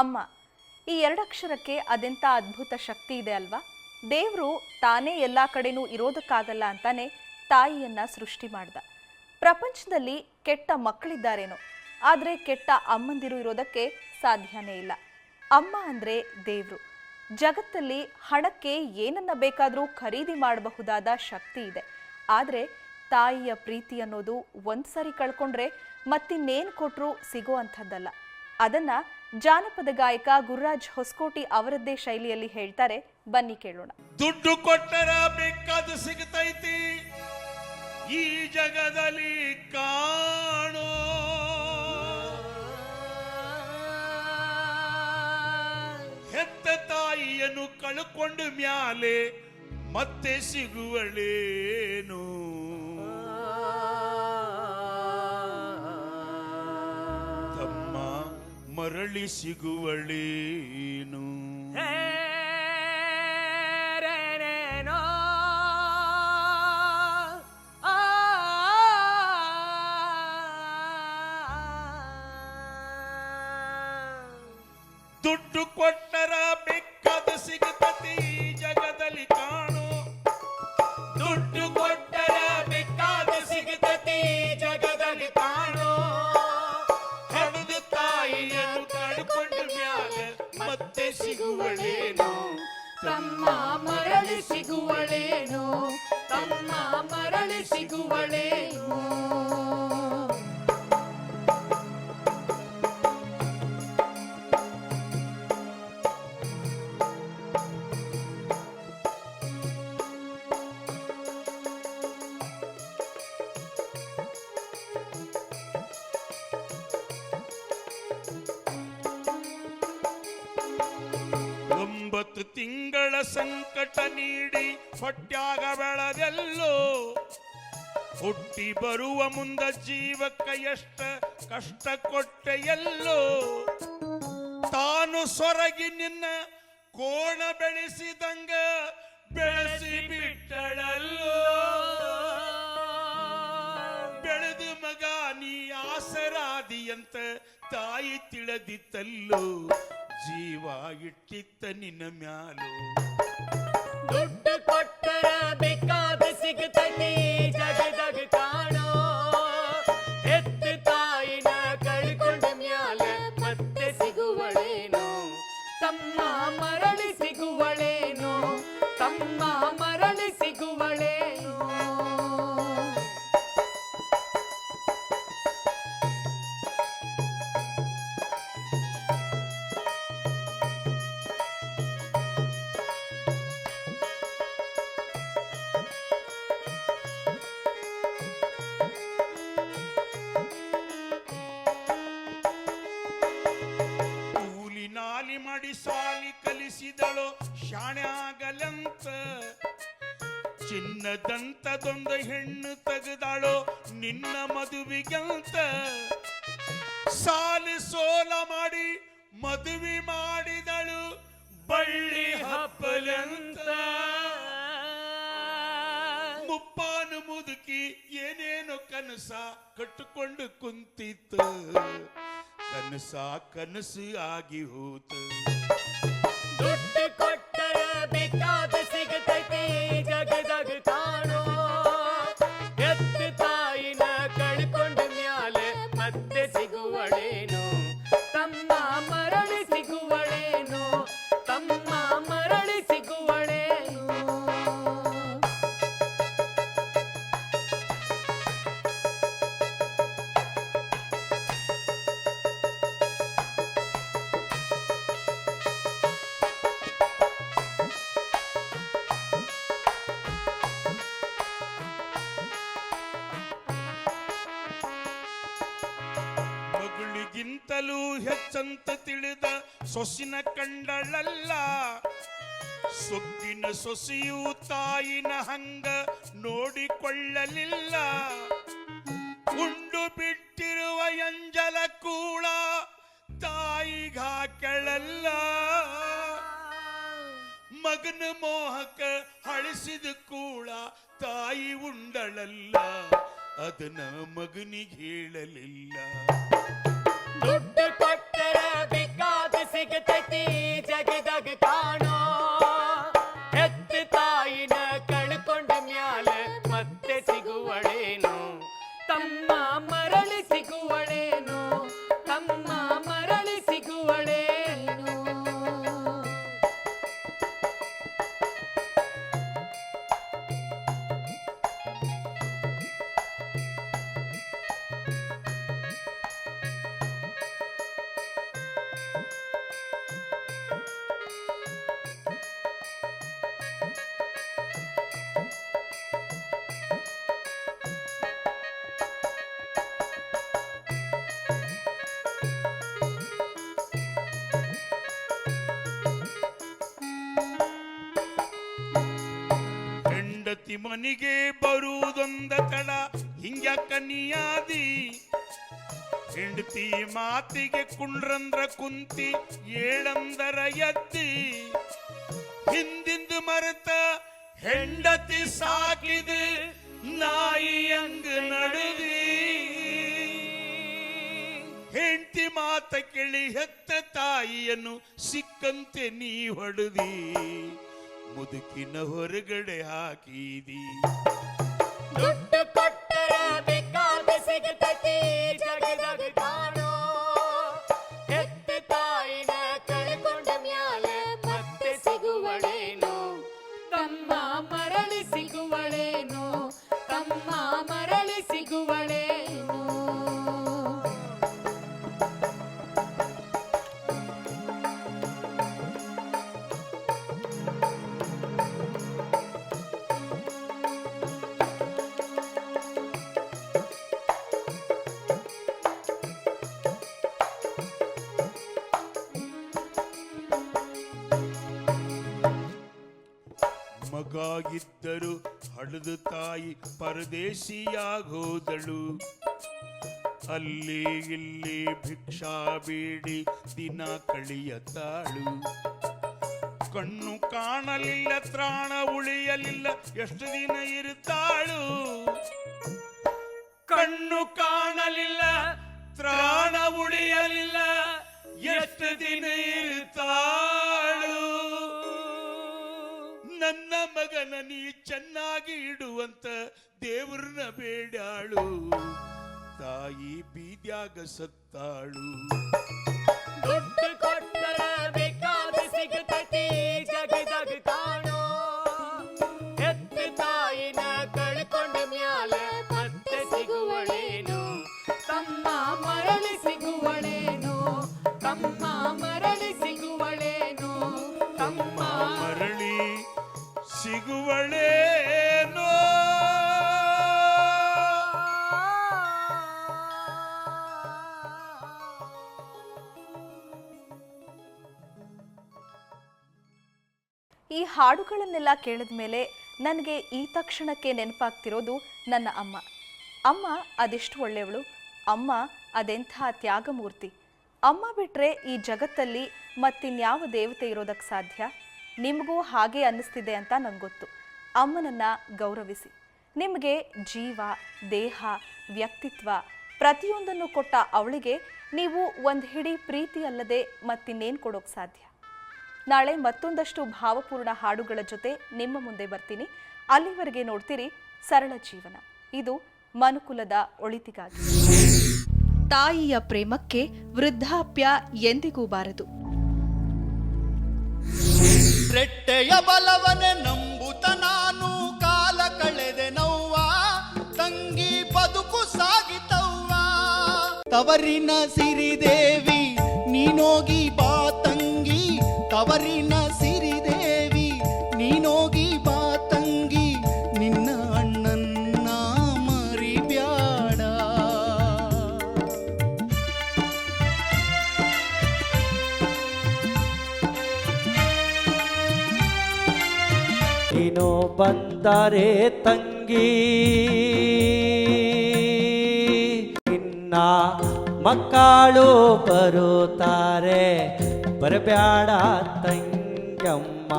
ಅಮ್ಮ, ಈ ಎರಡಕ್ಷರಕ್ಕೆ ಅದೆಂತ ಅದ್ಭುತ ಶಕ್ತಿ ಇದೆ ಅಲ್ವಾ? ದೇವರು ತಾನೇ ಎಲ್ಲ ಕಡೆನೂ ಇರೋದಕ್ಕಾಗಲ್ಲ ಅಂತಾನೆ ತಾಯಿಯನ್ನ ಸೃಷ್ಟಿ ಮಾಡ್ದ. ಪ್ರಪಂಚದಲ್ಲಿ ಕೆಟ್ಟ ಮಕ್ಕಳಿದ್ದಾರೇನೋ, ಆದರೆ ಕೆಟ್ಟ ಅಮ್ಮಂದಿರು ಇರೋದಕ್ಕೆ ಸಾಧ್ಯನೇ ಇಲ್ಲ. ಅಮ್ಮ ಅಂದ್ರೆ ದೇವ್ರು. ಜಗತ್ತಲ್ಲಿ ಹಣಕ್ಕೆ ಏನನ್ನ ಬೇಕಾದರೂ ಖರೀದಿ ಮಾಡಬಹುದಾದ ಶಕ್ತಿ ಇದೆ. ಆದರೆ ತಾಯಿಯ ಪ್ರೀತಿ ಅನ್ನೋದು ಒಂದ್ಸರಿ ಕಳ್ಕೊಂಡ್ರೆ ಮತ್ತಿನ್ನೇನು ಕೊಟ್ಟರು ಸಿಗೋ ಅಂಥದ್ದಲ್ಲ. ಅದನ್ನ ಜಾನಪದ ಗಾಯಕ ಗುರುರಾಜ್ ಹೊಸಕೋಟಿ ಅವರದ್ದೇ ಶೈಲಿಯಲ್ಲಿ ಹೇಳ್ತಾರೆ. ಬನ್ನಿ ಕೇಳೋಣ. ದುಡ್ಡು ಕೊಟ್ಟರ ಬೇಕಾದ ಸಿಗತೈತಿ. ಈ ಜಗದಲ್ಲಿ ಕಾಣೋ. ಹೆತ್ತ ತಾಯಿಯನ್ನು ಕಳ್ಕೊಂಡು ಮ್ಯಾಲೆ ಮತ್ತೆ ಸಿಗುವಳೇನು? ತಮ್ಮ ಮರಳಿ ಸಿಗುವಳೇನು? ತಮ್ಮ ಮರಳಿ ಸಿಗುವಳೇನು ಒಂಬತ್ತು ತಿಂಗಳ ಸಂಕಟ ನೀಡಿ ಹೊಟ್ಯಾಗ ಬೆಳದೆಲ್ಲೋ, ಹುಟ್ಟಿ ಬರುವ ಮುಂದ ಜೀವಕ್ಕ ಎಷ್ಟ ಕಷ್ಟ ಕೊಟ್ಟೆ ಎಲ್ಲೋ, ತಾನು ಸೊರಗಿ ನಿನ್ನ ಕೋಣ ಬೆಳೆಸಿದಂಗ ಬೆಳೆಸಿ ಬಿಟ್ಟಳಲ್ಲೋ. ಬೆಳೆದು ಮಗ ನೀ ಆಸರಾದಿಯಂತ ತಾಯಿ ತಿಳಿದಿತ್ತಲ್ಲೋ. ಜೀವ ಇಟ್ಟಿತ್ತ ನಿನ್ನ ಮ್ಯಾಲು. ದುಡ್ಡು ಕೊಟ್ಟರ ಬೇಕಾದ ಸಿಗುತ್ತದೆ ಜಗದಾಗ ಚಿನ್ನದಂತದೊಂದು ಹೆಣ್ಣು ತೆಗೆದಾಳೋ ನಿನ್ನ ಮದುವೆಗಂತ. ಸಾಲಿ ಸೋಲ ಮಾಡಿ ಮದುವೆ ಮಾಡಿದಳು ಬಳ್ಳಿ ಹಪ್ಪಲಂತ ಮುಪ್ಪಾನು ಮುದುಕಿ ಏನೇನೋ ಕನಸ ಕಟ್ಟಿಕೊಂಡು ಕುಂತಿತ್ತು. ಕನಸ ಕನಸು ಆಗಿ ಹೋತು. ಮಗಳಿಗಿಂತಲೂ ಹೆಚ್ಚಂತ ತಿಳಿದ ಸೊಸಿನ ಕಂಡಳಲ್ಲ. ಸೊಕ್ಕಿನ ಸೊಸಿಯು ತಾಯಿನ ಹಂಗ ನೋಡಿಕೊಳ್ಳಲಿಲ್ಲ. ಉಂಡು ಬಿಟ್ಟಿರುವ ಎಂಜಲ ಕೂಳ ತಾಯಿಗಾಕಳಲ್ಲ ಮಗನ ಮೋಹಕ ಹಳಿಸಿದ ಕೂಡ ತಾಯಿ ಉಂಡಳಲ್ಲ. ಅದನ್ನ ಮಗನಿಗೆ ಹೇಳಲಿಲ್ಲ. ಮನೆಗೆ ಬರುವುದೊಂದ ತಡ. ಹಿಂಗ್ಯಾಕ ನೀಯಾದಿ? ಹೆಂಡತಿ ಮಾತಿಗೆ ಕುಂಡ್ರಂದ್ರ ಕುಂತಿ, ಏಳಂದರ ಎತ್ತಿ ಹಿಂದಿಂದು ಮರೆತ ಹೆಂಡತಿ ಸಾಕಿದ ನಾಯಿಯಂಗ ನಡುದಿ. ಹೆಂಡತಿ ಮಾತ ಕೇಳಿ ಹೆತ್ತ ತಾಯಿಯನ್ನು ಸಿಕ್ಕಂತೆ ನೀ ಹೊಡೆದಿ. ಮುದುಕಿನ ಹೊರಗಡೆ ಹಾಕಿದಿ. ದುಡ್ಡು ಮಗ ಇದ್ದರು ಹಡದು ತಾಯಿ ಪರದೇಶಿಯಾಗೋದಳು. ಅಲ್ಲಿ ಇಲ್ಲಿ ಭಿಕ್ಷಾ ಬೇಡಿ ದಿನ ಕಳಿಯತಾಳು. ಕಣ್ಣು ಕಾಣಲಿಲ್ಲ, ತ್ರಾಣ ಉಳಿಯಲಿಲ್ಲ, ಎಷ್ಟು ದಿನ ಇರುತ್ತಾಳು? ಕಣ್ಣು ಕಾಣಲಿಲ್ಲ, ತ್ರಾಣ ಉಳಿಯಲಿಲ್ಲ, ಎಷ್ಟು ದಿನ ಇರುತ್ತಾಳು? ನನ್ನ ಮಗನ ನೀ ಚೆನ್ನಾಗಿ ಇಡುವಂತ ದೇವ್ರನ್ನ ಬೇಡಾಳು ತಾಯಿ ಬೀದ್ಯಾಗ ಸತ್ತಾಳು. ಈ ಹಾಡುಗಳನ್ನೆಲ್ಲ ಕೇಳಿದ ಮೇಲೆ ನನಗೆ ಈ ತಕ್ಷಣಕ್ಕೆ ನೆನಪಾಗ್ತಿರೋದು ನನ್ನ ಅಮ್ಮ. ಅಮ್ಮ ಅದೆಷ್ಟು ಒಳ್ಳೆಯವಳು. ಅಮ್ಮ ಅದೆಂಥ ತ್ಯಾಗಮೂರ್ತಿ. ಅಮ್ಮ ಬಿಟ್ಟರೆ ಈ ಜಗತ್ತಲ್ಲಿ ಮತ್ತಿನ್ಯಾವ ದೇವತೆ ಇರೋದಕ್ಕೆ ಸಾಧ್ಯ? ನಿಮಗೂ ಹಾಗೆ ಅನ್ನಿಸ್ತಿದೆ ಅಂತ ನಂಗೆ ಗೊತ್ತು ಅಮ್ಮನನ್ನು ಗೌರವಿಸಿ. ನಿಮಗೆ ಜೀವ, ದೇಹ, ವ್ಯಕ್ತಿತ್ವ ಪ್ರತಿಯೊಂದನ್ನು ಕೊಟ್ಟ ಅವಳಿಗೆ ನೀವು ಒಂದು ಹಿಡಿ ಪ್ರೀತಿ ಅಲ್ಲದೆ ಮತ್ತಿನ್ನೇನು ಕೊಡೋಕ್ಕೆ ಸಾಧ್ಯ? ನಾಳೆ ಮತ್ತೊಂದಷ್ಟು ಭಾವಪೂರ್ಣ ಹಾಡುಗಳ ಜೊತೆ ನಿಮ್ಮ ಮುಂದೆ ಬರ್ತೀನಿ. ಅಲ್ಲಿವರೆಗೆ ನೋಡ್ತೀರಿ ಸರಳ ಜೀವನ. ಇದು ಮನುಕುಲದ ಒಳಿತಿಗಾಗಿ. ತಾಯಿಯ ಪ್ರೇಮಕ್ಕೆ ವೃದ್ಧಾಪ್ಯ ಎಂದಿಗೂ ಬಾರದು. ರೆಟ್ಟೆಯ ಬಲವನೆ ನಂಬುತ ನಾನು ಕಾಲ ಕಳೆದೆ ತಂಗಿ ಬದುಕು ಸಾಗಿತವ್ವ. ತವರಿನ ಸಿರಿದೇವಿ ನೀನೋಗಿ ತವರಿನ ಸಿರಿದೇವಿ ನೀನೋಗಿ ಬಾ ತಂಗಿ ನಿನ್ನ ಅಣ್ಣನ್ನ ಮರಿಬ್ಯಾಡ. ನೀನು ಬಂದರೆ ತಂಗಿ ನಿನ್ನ ಮಕ್ಕಳು ಬರುತ್ತಾರೆ. ಬರಬ್ಯಾಡ ತಂಗಮ್ಮ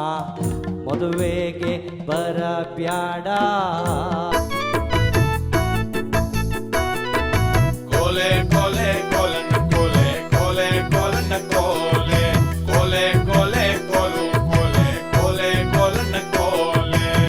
ಮದುವೆಗೆ ಬರಬ್ಯಾಡ.